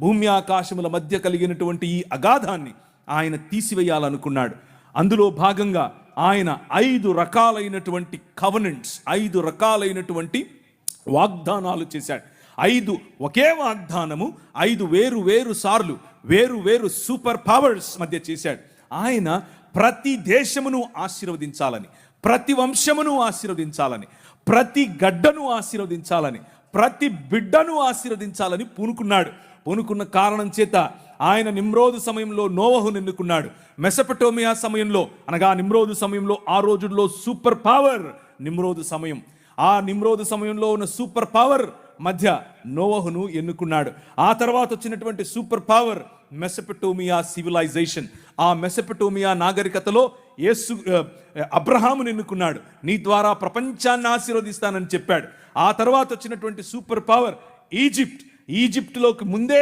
భూమి ఆకాశముల మధ్య కలిగినటువంటి ఈ అగాధాన్ని ఆయన తీసివేయాలనుకున్నాడు. అందులో భాగంగా ఆయన ఐదు రకాలైనటువంటి కవనెంట్స్ ఐదు రకాలైనటువంటి వాగ్దానాలు చేశాడు. ఐదు ఒకే వాగ్దానము ఐదు వేరు వేరు సార్లు వేరు వేరు సూపర్ పవర్స్ మధ్య చేశాడు. ఆయన ప్రతి దేశమును ఆశీర్వదించాలని ప్రతి వంశమును ఆశీర్వదించాలని ప్రతి గడ్డను ఆశీర్వదించాలని ప్రతి బిడ్డను ఆశీర్వదించాలని పూనుకున్నాడు. పూనుకున్న కారణం చేత ఆయన నిమ్రోదు సమయంలో నోవహును ఎన్నుకున్నాడు మెసపటోమియా సమయంలో అనగా నిమ్రోదు సమయంలో ఆ రోజుల్లో సూపర్ పవర్ నిమ్రోదు సమయం. ఆ నిమ్రోదు సమయంలో ఉన్న సూపర్ పవర్ మధ్య నోవహును ఎన్నుకున్నాడు. ఆ తర్వాత వచ్చినటువంటి సూపర్ పవర్ మెసపటోమియా సివిలైజేషన్. ఆ మెసపటోమియా నాగరికతలో యేసు అబ్రహాముని ఎన్నుకున్నాడు నీ ద్వారా ప్రపంచాన్ని ఆశీర్వదిస్తానని చెప్పాడు. ఆ తర్వాత వచ్చినటువంటి సూపర్ పవర్ ఈజిప్ట్. ఈజిప్ట్లోకి ముందే